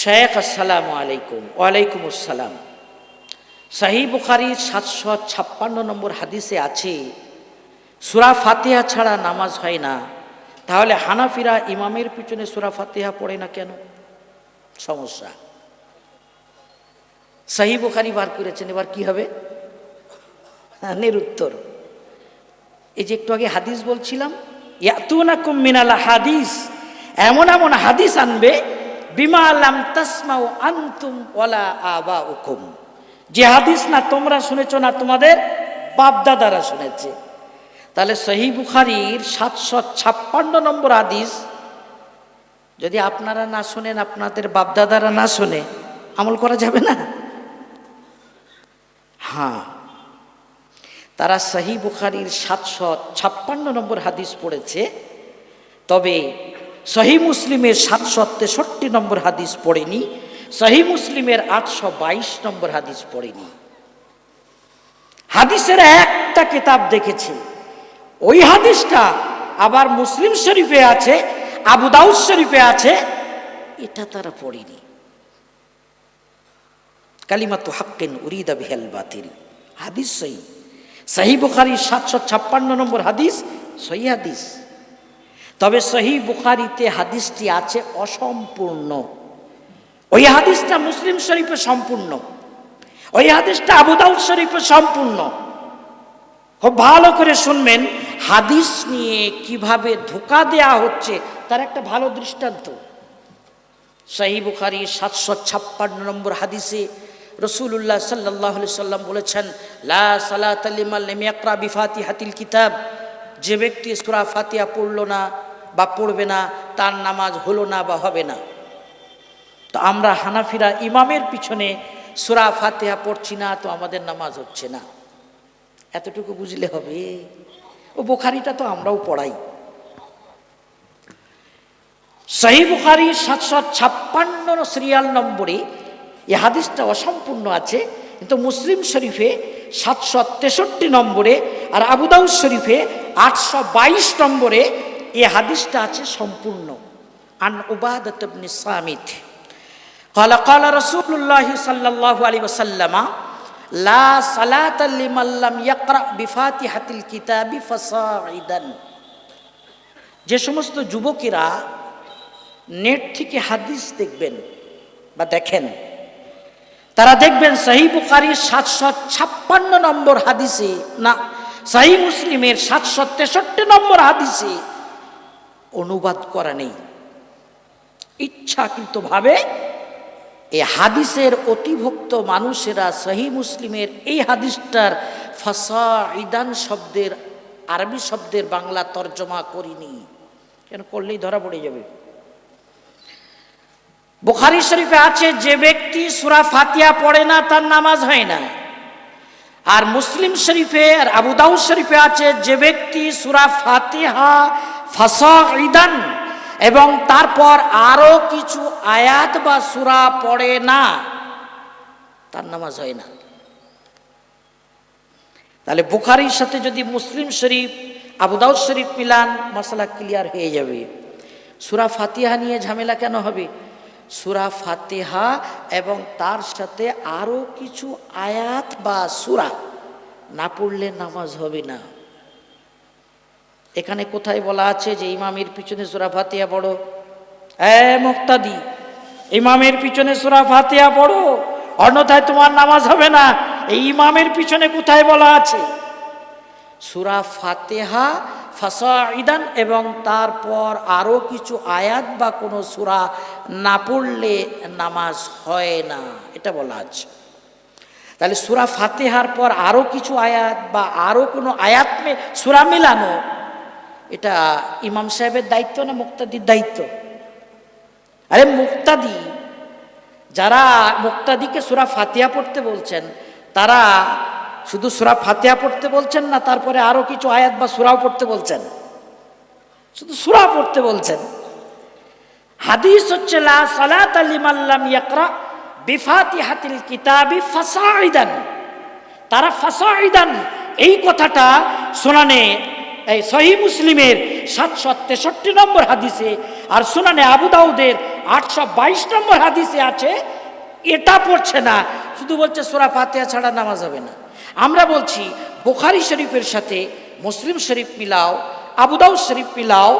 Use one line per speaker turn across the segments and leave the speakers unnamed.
শেখ আসসালামু আলাইকুম। ওয়ালাইকুম আসসালাম। সাহি বুখারির সাতশো ছাপ্পান্ন নম্বর হাদিসে আছে, সুরা ফাতিহা ছাড়া নামাজ হয় না। তাহলে হানাফিরা ইমামের পিছনে সুরা ফাতিহা পড়ে না কেন? সমস্যা। সাহি বুখারি বার করেছেন, এবার কি হবে? নিরুত্তর। এই যে একটু আগে হাদিস বলছিলাম, ইয়াতুনাকুম মিনাল হাদিস, এমন এমন হাদিস আনবে বিমা আলাম তাসমাউ আনতুম ওয়ালা আবা উকুম যে হাদিস না তোমরা শুনেছ না, তোমাদের বাপদাদারা শুনেছে। তাহলে সহি বুখারির সাতশো ছাপ্পান্ন নম্বর হাদিস, যদি আপনারা না শোনেন, আপনাদের বাপদাদারা না শোনে, আমল করা যাবে না? হ্যাঁ। তারা সহি বুখারির সাতশো ছাপ্পান্ন নম্বর হাদিস পড়েছে। তবে সহি মুসলিমের সাতশো তেষট্টি নম্বর হাদিস পড়েনি, সহি মুসলিমের আটশো বাইশ নম্বর হাদিস পড়েনি। হাদিসের একটা কিতাব দেখেছে, ওই হাদিসটা আবার মুসলিম শরীফে আছে, আবু দাউদ শরীফে আছে, এটা তারা পড়েনি। কালিমাতু হাক্কিন উরিদা বিহাল বাতিল, হাদিস সহি। সহি বুখারি সাতশো ছাপ্পান্ন নম্বর হাদিস, সহি হাদিস। তবে সহি বুখারিতে হাদিসটি আছে অসম্পূর্ণ। ওই হাদিসটা মুসলিম শরীফে সম্পূর্ণ। ওই হাদিসটা আবুদাউদ শরীফে সম্পূর্ণ। খুব ভালো করে শুনবেন, হাদিস নিয়ে কীভাবে ধোকা দেয়া হচ্ছে তার একটা ভালো দৃষ্টান্ত। সহি বুখারি সাতশো ছাপ্পান্ন নম্বর হাদিসে রসুল্লাহ সাল্লাহ সাল্লাম বলেছেন, লা বিফাতি হাতিল কিতাব। যে ব্যক্তি সুরা ফাতিয়া পড়ল না বা পড়বে না, তার নামাজ হলো না বা হবে না। তো আমরা হানাফিরা ইমামের পিছনে সুরা ফাতেহা পড়ছি না, তো আমাদের নামাজ হচ্ছে না। এতটুকু বুঝলে হবে। ও বোখারিটা তো আমরাও পড়াই। সহি বুখারি সাতশো ছাপ্পান্ন সিরিয়াল নম্বরে এই হাদিসটা অসম্পূর্ণ আছে, কিন্তু মুসলিম শরীফে সাতশো তেষট্টি নম্বরে আর আবুদাউদ শরীফে আটশো বাইশ নম্বরে এই হাদিসটা আছে সম্পূর্ণ আন উবাদত ইবনে সামিত قال قال رسول الله صلى الله عليه وسلم لا صلاة لمن لم يقرأ بفاتحة الكتاب فصاعدا যে সমস্ত যুবকেরা নেট থেকে হাদিস দেখবেন বা দেখেন তারা দেখবেন সাহি বুখারির সাতশো ছাপ্পান্ন নম্বর হাদিসে না সাহি মুসলিমের সাতশো তেষট্টি নম্বর হাদিসে অনুবাদ করা নেই। ইচ্ছাকৃতভাবে এই হাদিসের অতিভক্ত মানুষেরা সহি মুসলিমের এই হাদিসটার ফাসা ইদান শব্দের, আরবি শব্দের বাংলা তর্জমা করিনি। কেন? করলেই ধরা পড়ে যাবে। বুখারি শরীফে আছে, যে ব্যক্তি সুরা ফাতিয়া পড়ে না, তার নামাজ হয় না। আর মুসলিম শরীফে, আর আবু দাউদ শরীফে আছে, যে ব্যক্তি সুরা ফাতিহা ফাসা ইদান এবং তারপর আরও কিছু আয়াত বা সুরা পড়ে না, তার নামাজ হয় না। তাহলে বুখারির সাথে যদি মুসলিম শরীফ আবুদাউদ শরীফ মিলান, মশলা ক্লিয়ার হয়ে যাবে। সুরা ফাতিহা নিয়ে ঝামেলা কেন হবে? সুরা ফাতিহা এবং তার সাথে আরও কিছু আয়াত বা সুরা, না পড়লে নামাজ হবে না। এখানে কোথায় বলা আছে যে ইমামের পিছনে সুরা ফাতিয়া পড়ো? এ মুক্তাদি, ইমামের পিছনে সুরা ফাতিয়া পড়ো, অন্যথায় তোমার নামাজ হবে না। এই ইমামের পিছনে কোথায় বলা আছে? সুরা ফাতেহা ফাসাইদান এবং তারপর আরও কিছু আয়াত বা কোনো সুরা না পড়লে নামাজ হয় না, এটা বলা আছে। তাহলে সুরা ফাতেহার পর আরও কিছু আয়াত বা আরও কোনো আয়াত সুরা মিলানো এটা ইমাম সাহেবের দায়িত্ব না মুক্তাদির দায়িত্ব? আরে মুক্তাদি, যারা মুক্তাদিকে সুরা ফাতিয়া পড়তে বলছেন, তারা শুধু সুরা ফাতিয়া পড়তে বলছেন না, তারপরে আরও কিছু আয়াত বা সুরাও পড়তে বলছেন। শুধু সুরা পড়তে বলছেন। হাদিস হচ্ছে, লা সালাত লিমাল্লাম ইয়াকরা বিফাতিহাতিল কিতাবি ফাসাইদান তারা ফাসাইদান এই কথাটা শোনানে এই সহি মুসলিমের সাতশো তেষট্টি নম্বর হাদিসে আর সুনানে আবু দাউদের আটশো বাইশ নম্বর হাদিসে আছে, এটা পড়ছে না। শুধু বলছে সোরা ফাতেহা ছাড়া নামাজ হবে না। আমরা বলছি, বোখারি শরীফের সাথে মুসলিম শরীফ মিলাও আবুদাউ শরীফ মিলাও,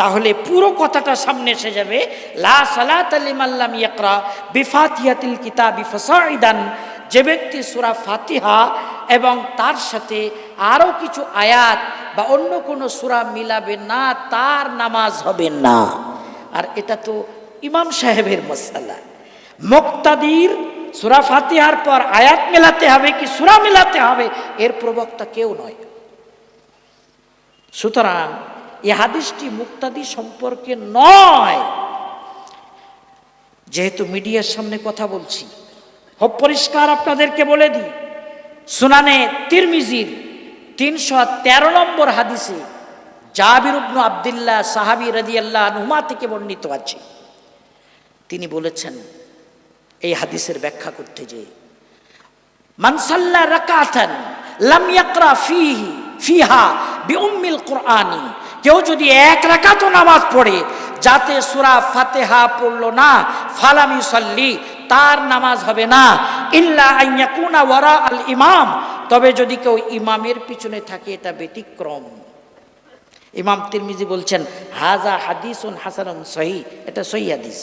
তাহলে পুরো কথাটা সামনে এসে যাবে। লা সালাত আলিমাল্লাম ইয়াকরা বিফাতিহাতিল কিতাবি ফাসাইদান যে ব্যক্তি সূরা ফাতিহা এবং তার সাথে আরও কিছু আয়াত বা অন্য কোনো সুরা মিলাবে না, তার নামাজ হবে না। আর এটা তো ইমাম সাহেবের মশালা। মুক্তাদির সুরা ফাতিহার পর আয়াত মেলাতে হবে কি সুরা মেলাতে হবে, এর প্রবক্তা কেউ নয়। সুতরাং এ হাদিসটি মুক্তাদি সম্পর্কে নয়। যেহেতু মিডিয়ার সামনে কথা বলছি খুব পরিষ্কার আপনাদেরকে বলে দিই, সুনানে তিরমিজির তিনশো তেরো নম্বর হাদিসে জাবির উবনু আবদুল্লাহ সাহাবি রাজিয়াল্লাহ নুমা থেকে বর্ণিত আছে। তিনি বলেছেন, এই হাদিসের ব্যাখ্যা করতে যেয়ে মানসাল্লা রাকাতান লাম ইয়াকরা ফিহি ফিহা বিউম্মিল কুরআনি কেউ যদি এক রাকাত নামাজ পড়ে, যাতে সূরা ফাতিহা পড়ল না, ফালাম ইউসাল্লি, তার নামাজ হবে না। ইল্লা আন ইয়াকুনা ওয়ারা আল ইমাম তবে যদি কেউ ইমামের পিছনে থাকে, এটা ব্যতিক্রম। ইমাম তিরমিজি বলছেন, হাজা হাদিসুন হাসানুন সহি এটা সহি হাদিস।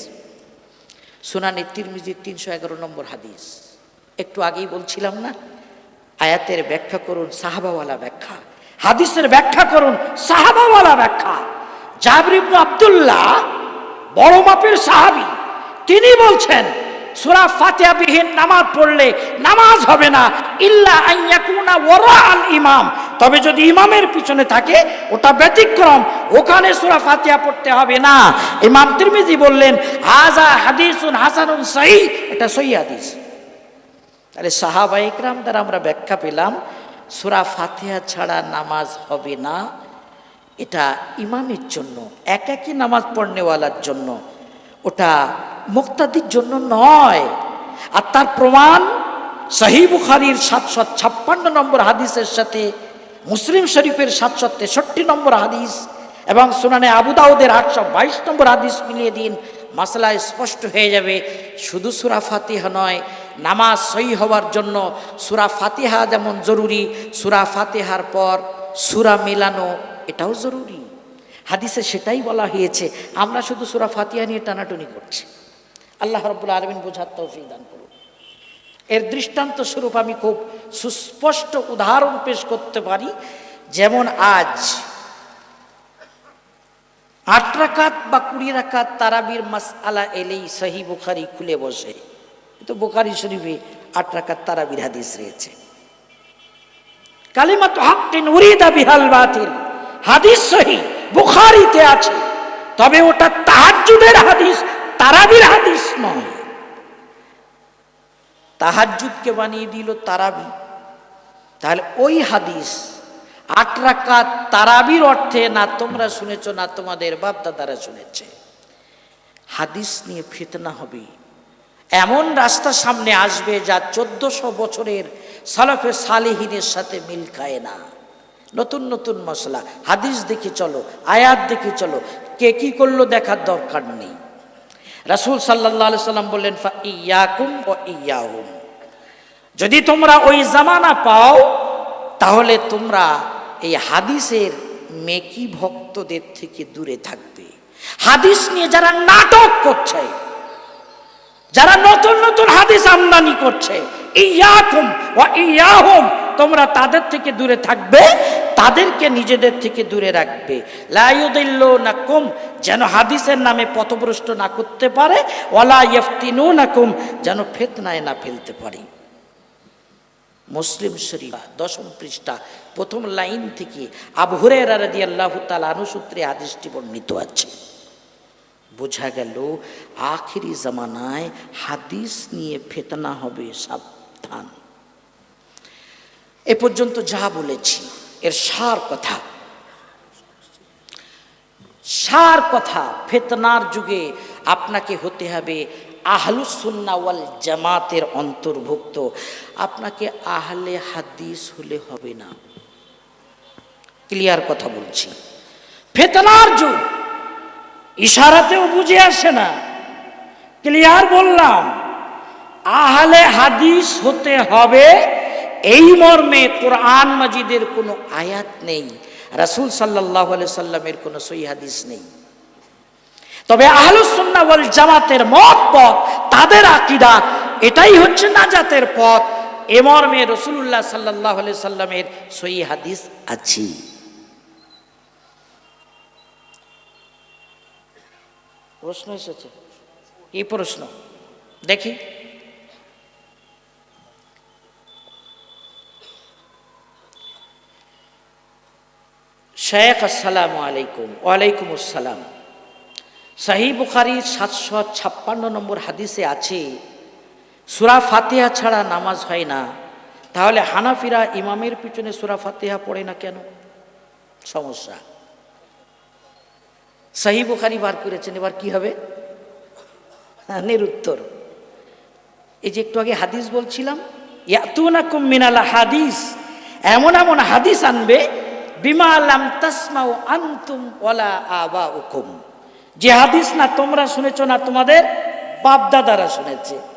সুনানি তিরমিজির তিনশো এগারো নম্বর হাদিস। একটু আগেই বলছিলাম না, আয়াতের ব্যাখ্যা করুন, সাহাবাওয়ালা ব্যাখ্যা। হাদিসের ব্যাখ্যা করুন, সাহাবাওয়ালা ব্যাখ্যা। জাবরিবনু আব্দুল্লাহ, বড় মাপের সাহাবি, তিনি বলছেন সুরা ফাতিহা বিহীন নামাজ পড়লে নামাজ হবে না। ইল্লা আইয়াকুনা ওয়ারা আল ইমাম। তবে যদি ইমামের পিছনে থাকে, ওটা ব্যতিক্রম। ওখানে সুরা ফাতিহা পড়তে হবে না। ইমাম তিরমিজি বললেন হাজা হাদিসুন হাসানুন সহি এটা সহি হাদিস। তাহলে সাহাবা ইকরাম দ্বারা আমরা ব্যাখ্যা পেলাম, সুরা ফাতিহা ছাড়া নামাজ হবে না। এটা ইমামের জন্য এক একই নামাজ পড়নেওয়ালার জন্য। ওটা মুক্তাদির জন্য নয়। আর তার প্রমাণ সহি বুখারির সাতশো ছাপ্পান্ন নম্বর হাদিসের সাথে, মুসলিম শরীফের সাতশো তেষট্টি নম্বর হাদিস এবং সুনানে আবু দাউদের আটশো বাইশ নম্বর হাদিস মিলিয়ে দিন মাসলা স্পষ্ট হয়ে যাবে, শুধু সুরা ফাতিহা নয়, নামাজ সহি হওয়ার জন্য সুরা ফাতিহা যেমন জরুরি, সুরা ফাতিহার পর সুরা মেলানো এটাও জরুরি। হাদিসে সেটাই বলা হয়েছে, আমরা শুধু সুরা ফাতিহা নিয়ে টানাটুনি করছি। আল্লাহ রব্বুল আলমিন বোঝার তৌফিক দান করুন। এর দৃষ্টান্ত স্বরূপ আমি খুব সুস্পষ্ট উদাহরণ পেশ করতে পারি, যেমন আজ। আট রাকাত বা কুড়ি রাকাত তারাবির মাস আলা এলেই সহি বুখারি খুলে বসে। তো বুখারি শরীফে আট রাকাত তারাবির হাদিস রয়েছে। কালিমা তো হাক্কিন উরিদা বিহাল বাতিল। হাদিস সহি বুখারিতে আছে। তবে ওটা তাহাজ্জুদের হাদিস তারাবির হাদিস নয়। তাহাজ্জুদকে বানিয়ে দিল তারাবি। তাহলে ওই হাদিস আট রাকাত তারাবির অর্থে না তোমরা শুনেছ, না তোমাদের বাপ দাদারা শুনেছে। হাদিস নিয়ে ফিতনা হবে। এমন রাস্তা সামনে আসবে যা চোদ্দশো বছরের সালাফে সালেহিনের সাথে মিল খায় না। নতুন নতুন মশলা। হাদিস দেখে চলো, আয়াত দেখে চলো। কে কি করল দেখার দরকার নেই। রাসুল সাল্লাহ সাল্লাম বললেন ইয়াকুম ও ইয়াহুম। যদি তোমরা ওই জামানা পাও, তাহলে তোমরা এই হাদিসের মেকি ভক্তদের থেকে দূরে থাকবে। হাদিস নিয়ে যারা নাটক করছে, যারা নতুন নতুন হাদিস আমদানি করছে, ইয়াকুম ওয়া ইয়াহুম, তোমরা তাদের থেকে দূরে থাকবে। তাদেরকে নিজেদের থেকে দূরে রাখবে। লাইউদিল্লো না কুম যেন হাদিসের নামে পথভ্রষ্ট না করতে পারে, ওয়ালা ইফতিনু না কুম যেন ফেতনায় না ফেলতে পারি। মুসলিম শরীফ, দশম পৃষ্ঠা, প্রথম লাইন থেকে আবহরে রাদি আল্লাহ তাল আনুসূত্রে হাদিসটি বর্ণিত আছে। বোঝা গেল, আখিরি জামানায় হাদিস নিয়ে ফেতনা হবে সাবধান। এ পর্যন্ত যা বলেছি এর সার কথা। সার কথা ফেতনার যুগে আপনাকে হতে হবে আহলুসুন্না ওয়াল জামাতের অন্তর্ভুক্ত। আপনাকে আহলে হাদিস হলে হবে না। ক্লিয়ার কথা বলছি। ফেতনার যুগ। ইশারাতেও বুঝে আসে না। ক্লিয়ার বললাম, আহলে হাদিস হতে হবে এই মর্মে কোরআন মাজিদের কোনো আয়াত নেই, রাসূল সাল্লাহ সাল্লামের কোনো সই হাদিস নেই। তবে আহলুসুন্নাহ ওয়াল জামাতের মত পথ তাদের আকীদা, এটাই হচ্ছে নাজাতের পথ। এ মর্মে রসুল্লাহ সাল্লাহ সাল্লামের সই হাদিস আছে। প্রশ্ন এসেছে? কি প্রশ্ন? দেখি। শেখ আসসালামু আলাইকুম। ওয়ালাইকুম আসসালাম। সাহি বুখারির সাতশো ছাপ্পান্ন নম্বর হাদিসে আছে সুরা ফাতিহা ছাড়া নামাজ হয় না। তাহলে হানাফিরা ইমামের পিছনে সুরা ফাতিহা পড়ে না কেন? সমস্যা। সাহি বুখারি বার করেছেন এবার কি হবে? হ্যাঁ, নিরুত্তর। এই যে একটু আগে হাদিস বলছিলাম ইয়াতুনাকুম মিনাল হাদিস এমন এমন হাদিস আনবে বিমা আলাম তাসমাউ আন্তুম ওলা আবা উকুম যে হাদিস না তোমরা শুনেছ না তোমাদের বাপদাদারা শুনেছে।